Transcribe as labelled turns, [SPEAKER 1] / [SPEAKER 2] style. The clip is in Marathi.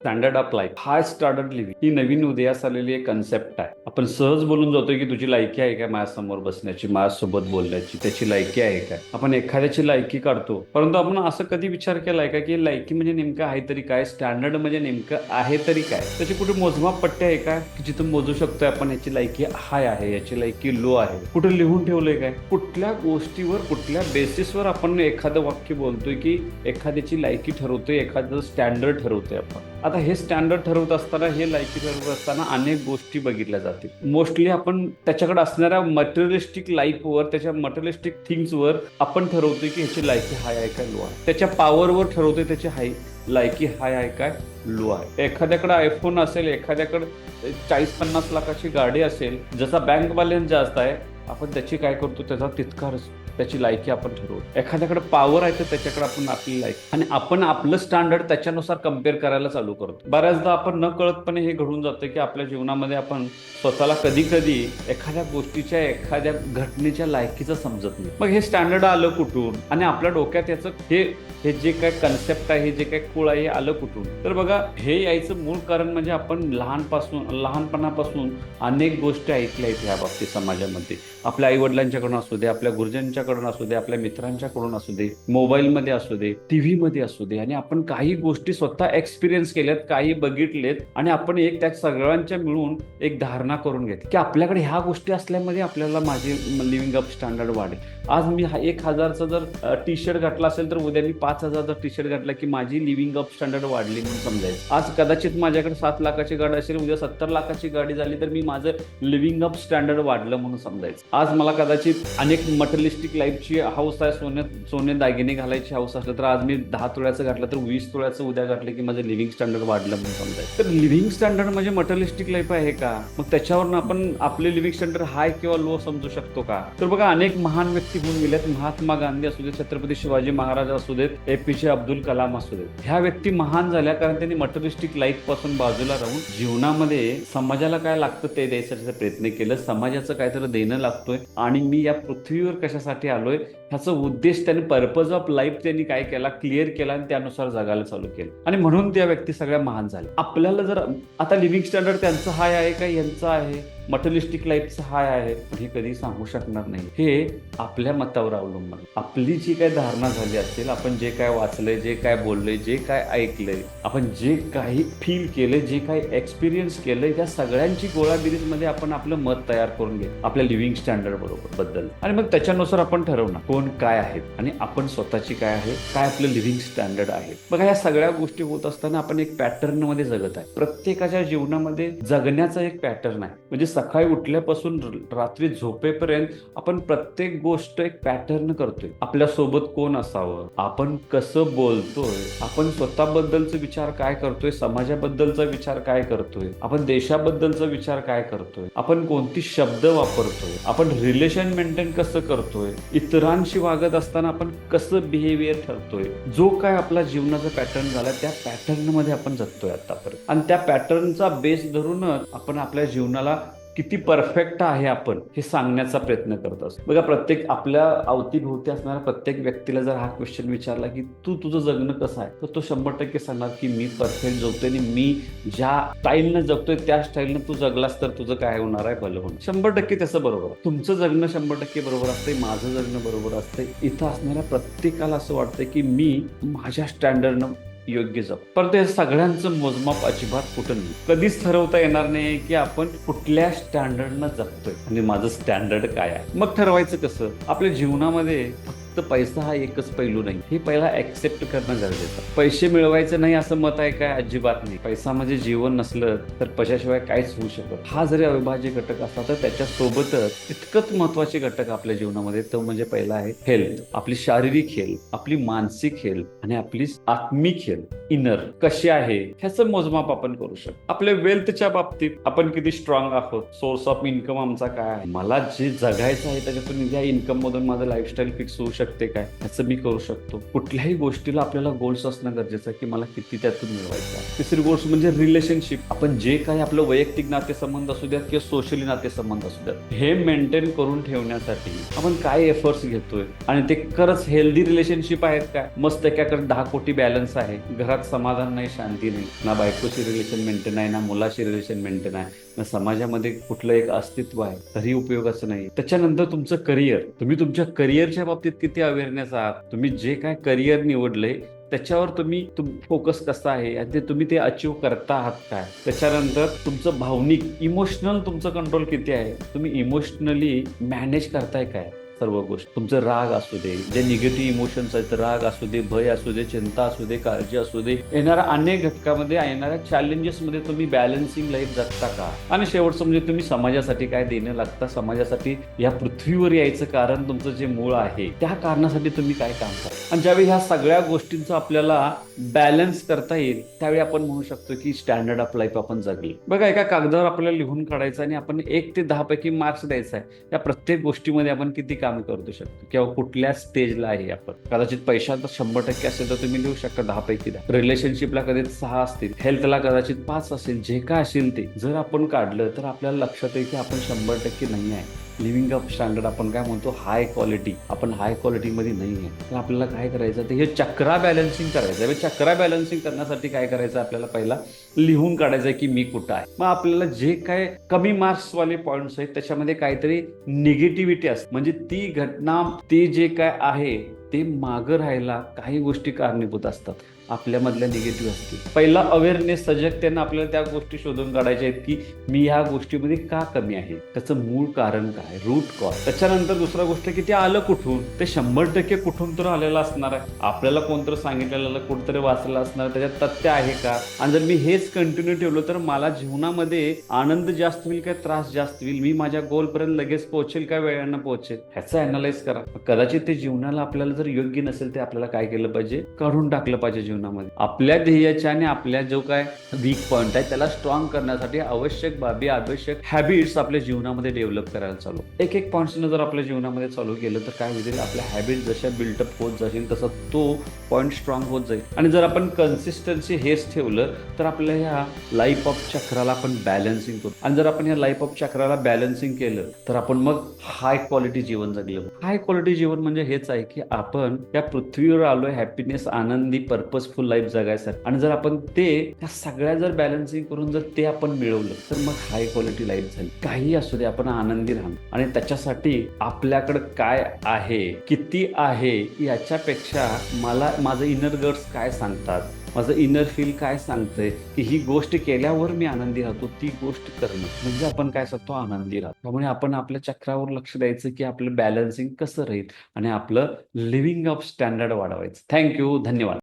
[SPEAKER 1] Standard of life high standard living ही नवीन उदयास आलेली एक कन्सेप्ट आहे. आपण सहज बोलून जातोय की तुझी लायकी आहे काय माझ्यासमोर बसण्याची माझ्यासोबत बोलण्याची त्याची लायकी आहे काय? आपण एखाद्याची लायकी काढतो. परंतु आपण असं कधी विचार केलाय का की लायकी म्हणजे नेमकं आहे तरी काय? स्टँडर्ड म्हणजे नेमकं आहे तरी काय? त्याची कुठे मोजमाप पट्टे आहे का? की जिथं मोजू शकतोय आपण याची लायकी हाय आहे याची लायकी लो आहे? कुठे लिहून ठेवलंय काय? कुठल्या गोष्टीवर कुठल्या बेसिसवर आपण एखादं वाक्य बोलतोय की एखाद्याची लायकी ठरवतोय एखादं स्टँडर्ड ठरवतोय आपण? आता हे स्टँडर्ड ठरवत असताना हे लायकी ठरवत असताना अनेक गोष्टी बघितल्या जातील. मोस्टली आपण त्याच्याकडे असणाऱ्या मटेरियलिस्टिक लाईफवर त्याच्या मटेरियलिस्टिक थिंग्सवर आपण ठरवतोय की ह्याची लायकी हाय आहे काय लो आहे. त्याच्या पॉवरवर ठरवतोय त्याची हाय लायकी हाय आहे काय लो आहे. एखाद्याकडे आयफोन असेल एखाद्याकडे चाळीस पन्नास लाखाची गाडी असेल जसा बँक बॅलन्स जास्त आहे आपण त्याची काय करतो त्याचा तितका त्याची लायकी आपण ठरवू. एखाद्याकडे पॉवर आहे तर त्याच्याकडे आपण आपली लायकी. आणि आपण आपलं स्टँडर्ड त्याच्यानुसार कंपेअर करायला चालू करतो. बऱ्याचदा आपण न कळतपणे हे घडून जातं की आपल्या जीवनामध्ये आपण स्वतःला कधी कधी एखाद्या गोष्टीच्या एखाद्या घटनेच्या लायकीचं समजत नाही. मग हे स्टँडर्ड आलं कुठून? आणि आपल्या डोक्यात याचं हे हे जे काय कन्सेप्ट आहे हे जे काय कुळ आहे हे आलं कुठून? तर बघा हे यायचं मूळ कारण म्हणजे आपण लहानपासून लहानपणापासून अनेक गोष्टी ऐकल्या आहेत ह्या बाबतीत समाजामध्ये. आपल्या आईवडिलांच्याकडून असू दे आपल्या गुरुजनांच्याकडून असू दे आपल्या मित्रांच्याकडून असू दे मोबाईलमध्ये असू दे टीव्हीमध्ये असू दे आणि आपण काही गोष्टी स्वतः एक्सपिरियन्स केल्यात काही बघितलेत आणि आपण एक त्या सगळ्यांच्या मिळून एक धारणा करून घेतली. की आपल्याकडे ह्या गोष्टी असल्यामध्ये आपल्याला माझे लिव्हिंग अप स्टँडर्ड वाढेल. आज मी एक हजारचा जर टी शर्ट घातला असेल तर उद्या मी पाच हजारचा टी शर्ट घातला की माझी लिव्हिंग अप स्टँडर्ड वाढली म्हणून समजायचं. आज कदाचित माझ्याकडे सात लाखाची गाडी असेल उद्या सत्तर लाखाची गाडी झाली तर मी माझं लिव्हिंग अप स्टँडर्ड वाढलं म्हणून समजायचं. आज मला कदाचित अनेक मटलिस्टिक लाईफची हाऊस आहे सोने सोने दागिने घालायची हाऊस असलं तर आज मी दहा तोळ्याचं घातलं तर वीस तोळ्याचं उद्या घातलं की माझं लिव्हिंग स्टँडर्ड वाढलं म्हणून समजायचं. तर लिव्हिंग स्टँडर्ड म्हणजे मटेरियलिस्टिक लाईफ आहे का? मग त्याच्यावरून आपण आपले लिव्हिंग स्टँडर्ड हाय किंवा लो समजू शकतो का? तर बघा अनेक महान व्यक्ती होऊन गेल्यात महात्मा गांधी असू दे छत्रपती शिवाजी महाराज असू देत एपीजे अब्दुल कलाम असू देत. ह्या व्यक्ती महान झाल्या कारण त्यांनी मटेरियलिस्टिक लाईफपासून बाजूला राहून जीवनामध्ये समाजाला काय लागतं ते द्यायसाठी प्रयत्न केलं. समाजाचं काहीतरी देणं लागतोय. आणि मी या पृथ्वीवर कशासाठी आलोय ह्याचा उद्देश त्यांनी पर्पज ऑफ लाईफ त्यांनी काय केला क्लिअर केला आणि त्यानुसार जगायला चालू केलं. आणि म्हणून त्या व्यक्ती सगळ्या महान झाल्या. आपल्याला जर आता लिव्हिंग स्टँडर्ड त्यांचं हाय आहे का यांचं आहे? मटलिस्टिक लाईफचं हाय आहे? हे कधी सांगू शकणार नाही. हे आपल्या मतावर अवलंबून आपली जी काय धारणा झाली असेल आपण जे काय वाचलंय जे काय बोललंय जे काय ऐकलंय आपण जे काही फील केलंय जे काही एक्सपिरियन्स केलंय त्या सगळ्यांची गोळाबिरीजमध्ये आपण आपलं मत तयार करून घे. आपल्या लिव्हिंग स्टँडर्ड बरोबर बद्दल. आणि मग त्याच्यानुसार आपण ठरवणार. कोण काय आहेत आणि आपण स्वतःची काय आहे काय आपलं लिव्हिंग स्टँडर्ड आहे. बघा या सगळ्या गोष्टी होत असताना आपण एक पॅटर्नमध्ये जगत आहे. प्रत्येकाच्या जीवनामध्ये जगण्याचा एक पॅटर्न आहे. म्हणजे सकाळी उठल्यापासून रात्री झोपेपर्यंत आपण प्रत्येक गोष्ट एक पॅटर्न करतोय. आपल्यासोबत कोण असावं? आपण कसं बोलतोय? आपण स्वतःबद्दलचा विचार काय करतोय? समाजाबद्दलचा विचार काय करतोय? आपण देशाबद्दलचा विचार काय करतोय? आपण कोणती शब्द वापरतोय? आपण रिलेशन मेंटेन कसं करतोय? इतरांशी वागत असताना आपण कसं बिहेवियर ठरतोय? जो काय आपला जीवनाचा पॅटर्न झाला त्या पॅटर्नमध्ये आपण जगतोय आतापर्यंत. आणि त्या पॅटर्नचा बेस धरूनच आपण आपल्या जीवनाला किती परफेक्ट आहे आपण हे सांगण्याचा प्रयत्न करत असतो. बघा प्रत्येक आपल्या अवतीभोवती असणाऱ्या प्रत्येक व्यक्तीला जर हा क्वेश्चन विचारला की तू तुझं जगणं कसं आहे? तर तो शंभर टक्के सांगणार की मी परफेक्ट जगतोय आणि मी ज्या स्टाईलनं जगतोय त्या स्टाईलनं तू जगलास तर तुझं काय होणार आहे? भलं होणार. शंभर टक्के त्याचं बरोबर. तुमचं जगणं शंभर टक्के बरोबर असतंय माझं जगणं बरोबर असतंय. इथं असणाऱ्या प्रत्येकाला असं वाटतं की मी माझ्या स्टँडर्डनं योग्य जप परत हे सगळ्यांचं मोजमाप अजिबात कुठं नाही. कधीच ठरवता येणार नाही की आपण कुठल्या स्टँडर्डनं जगतोय. आणि माझं स्टँडर्ड काय आहे? मग ठरवायचं कसं? आपल्या जीवनामध्ये फक्त पैसा हा एकच पैलू नाही. हे पहिला ऍक्सेप्ट करणं गरजेचं. पैसे मिळवायचे नाही असं मत आहे काय? अजिबात नाही. पैसा म्हणजे जीवन नसलं तर पैशाशिवाय काहीच होऊ शकत. हा जरी अविभाज्य घटक असला तर त्याच्यासोबतच इतकंच महत्त्वाचे घटक आपल्या जीवनामध्ये. तो म्हणजे पहिला आहे हेल्थ आपली शारीरिक हेल्थ आपली मानसिक हेल्थ आणि आपली आत्मिक हेल्थ इनर कशी आहे? ह्याचं मोजमाप आपण करू शकतो. आपल्या वेल्थच्या बाबतीत आपण किती स्ट्रॉंग आहोत? सोर्स ऑफ इन्कम आमचा काय आहे? मला जे जगायचं आहे त्याच्यातून या इन्कम मधून माझं लाईफस्टाईल फिक्स होऊ शकते. शकते काय? ह्याचं मी करू शकतो. कुठल्याही गोष्टीला आपल्याला गोल्स असणं गरजेचं आहे की मला किती त्यातून मिळवायचं आहे. तिसरी गोष्ट म्हणजे रिलेशनशिप आपण जे काही आपलं वैयक्तिक नातेसंबंध असू द्यात किंवा सोशली नातेसंबंध असू द्यात हे मेंटेन करून ठेवण्यासाठी आपण काय एफर्ट्स घेतोय? आणि ते खरंच हेल्दी रिलेशनशिप आहेत काय मस्त एकाकडे दहा कोटी बॅलन्स आहे. घरात समाधान नाही शांती नाही. ना बायकोशी रिलेशन मेंटेन आहे ना मुलाची रिलेशन मेंटेन आहे. समाजामध्ये कुठलं एक अस्तित्व आहे तरी उपयोगाचं नाही. त्याच्यानंतर तुमचं करिअर तुम्ही तुमच्या करिअरच्या बाबतीत किती अवेअरनेस आहात? तुम्ही जे काय करिअर निवडलंय त्याच्यावर तुम्ही फोकस कसा आहे? आणि ते तुम्ही ते अचीव करता आहात काय? त्याच्यानंतर तुमचं भावनिक इमोशनल तुमचं कंट्रोल किती आहे? तुम्ही इमोशनली मॅनेज करताय काय? सर्व गोष्टी. तुमचं राग असू दे जे निगेटिव्ह इमोशन्स आहेत राग असू दे भय असू दे चिंता असू दे काळजी असू दे येणाऱ्या अनेक घटकामध्ये येणाऱ्या चॅलेंजेसमध्ये तुम्ही बॅलन्सिंग लाईफ जगता का? आणि शेवटचं म्हणजे तुम्ही समाजासाठी काय देणं लागता? समाजासाठी या पृथ्वीवर यायचं कारण तुमचं जे मूळ आहे त्या कारणासाठी तुम्ही काय काम करता? आणि ज्यावेळी ह्या सगळ्या गोष्टींचं आपल्याला बॅलन्स करता येईल त्यावेळी आपण म्हणू शकतो की स्टँडर्ड ऑफ लाईफ आपण जगली. बघा एका कागदावर आपल्याला लिहून काढायचं आणि आपण एक ते दहा पैकी मार्क्स द्यायचा आहे. या प्रत्येक गोष्टीमध्ये आपण किती काम करू शकतो किंवा कुठल्या स्टेजला आहे आपण. कदाचित पैशात शंभर टक्के असेल तर तुम्ही लिहू शकता दहा. पैकी दहा रिलेशनशिपला कदाचित सहा असतील. हेल्थला कदाचित पाच असेल. जे काय असेल ते. जर आपण काढलं तर आपल्याला लक्षात येईल की आपण शंभर टक्के नाही आहे. लिव्हिंग अप स्टँडर्ड आपण काय म्हणतो हाय क्वालिटी आपण हाय क्वालिटीमध्ये नाही आहे तर आपल्याला काय करायचं ते हे चक्रा बॅलन्सिंग करायचं. आहे चक्रा बॅलन्सिंग करण्यासाठी काय करायचं आपल्याला पहिला लिहून काढायचं आहे की मी कुठं आहे. मग आपल्याला जे काय कमी मार्क्सवाले पॉईंट्स आहेत त्याच्यामध्ये काहीतरी निगेटिव्हिटी असते. म्हणजे ती घटना ते जे काय आहे ते मागं राहायला काही गोष्टी कारणीभूत असतात. आपल्यामधल्या निगेटिव्ह असतील. पहिला अवेअरनेस सजगतेनं आपल्याला त्या गोष्टी शोधून काढायच्या आहेत की मी ह्या गोष्टीमध्ये का कमी आहे? त्याचं मूळ कारण काय? रूट कॉज त्याच्यानंतर दुसरा गोष्ट की ते आलं कुठून? ते शंभर टक्के कुठून तर आलेलं असणार आहे. आपल्याला कोणतरी सांगितलेलं कुठतरी वाचलेलं असणार त्याच्यात तथ्य आहे का? आणि जर मी हेच कंटिन्यू ठेवलं तर मला जीवनामध्ये आनंद जास्त होईल काय त्रास जास्त होईल? मी माझ्या गोलपर्यंत लगेच पोहोचेल काय वेळानं पोहोचेल? ह्याचं अनालाइज करा. कदाचित ते जीवनाला आपल्याला जर योग्य नसेल ते आपल्याला काय केलं पाहिजे? काढून टाकलं पाहिजे जीवनामध्ये. आपल्या ध्येयाच्या आणि आपल्या जो काय वीक पॉईंट आहे त्याला स्ट्रॉंग करण्यासाठी आवश्यक बाबी आवश्यक हॅबिट्स आपल्या जीवनामध्ये डेव्हलप करायला चालू. एक एक पॉईंट्सनं जर आपल्या जीवनामध्ये चालू केलं तर काय होईल? आपल्या हॅबिट जशा बिल्डअप होत जाईल तसा तो पॉईंट स्ट्रॉंग होत जाईल. आणि जर आपण कन्सिस्टन्सी हेच ठेवलं तर आपल्या ह्या लाईफ ऑफ चक्राला आपण बॅलन्सिंग करू. आणि जर आपण या लाईफ ऑफ चक्राला बॅलन्सिंग केलं तर आपण मग हाय क्वालिटी जीवन जगलं. हाय क्वालिटी जीवन म्हणजे हेच आहे की आपण या पृथ्वीवर आलोय हॅपीनेस आनंदी पर्पज सक्सेसफुल लाईफ जगायसाठी आणि जर आपण ते त्या सगळ्या जर बॅलन्सिंग करून जर ते आपण मिळवलं तर मग हाय क्वालिटी लाईफ झाली. काही असू दे आपण आनंदी राहणार आणि त्याच्यासाठी आपल्याकडं काय आहे किती आहे याच्यापेक्षा मला माझं इनर गट्स काय सांगतात? माझं इनर फील काय सांगतंय? की ही गोष्ट केल्यावर मी आनंदी राहतो ती गोष्ट करणं. म्हणजे आपण काय सांगतो? आनंदी राहतो. त्यामुळे आपण आपल्या चक्रावर लक्ष द्यायचं की आपलं बॅलन्सिंग कसं राहील आणि आपलं लिव्हिंग ऑफ स्टँडर्ड वाढवायचं. थँक्यू धन्यवाद.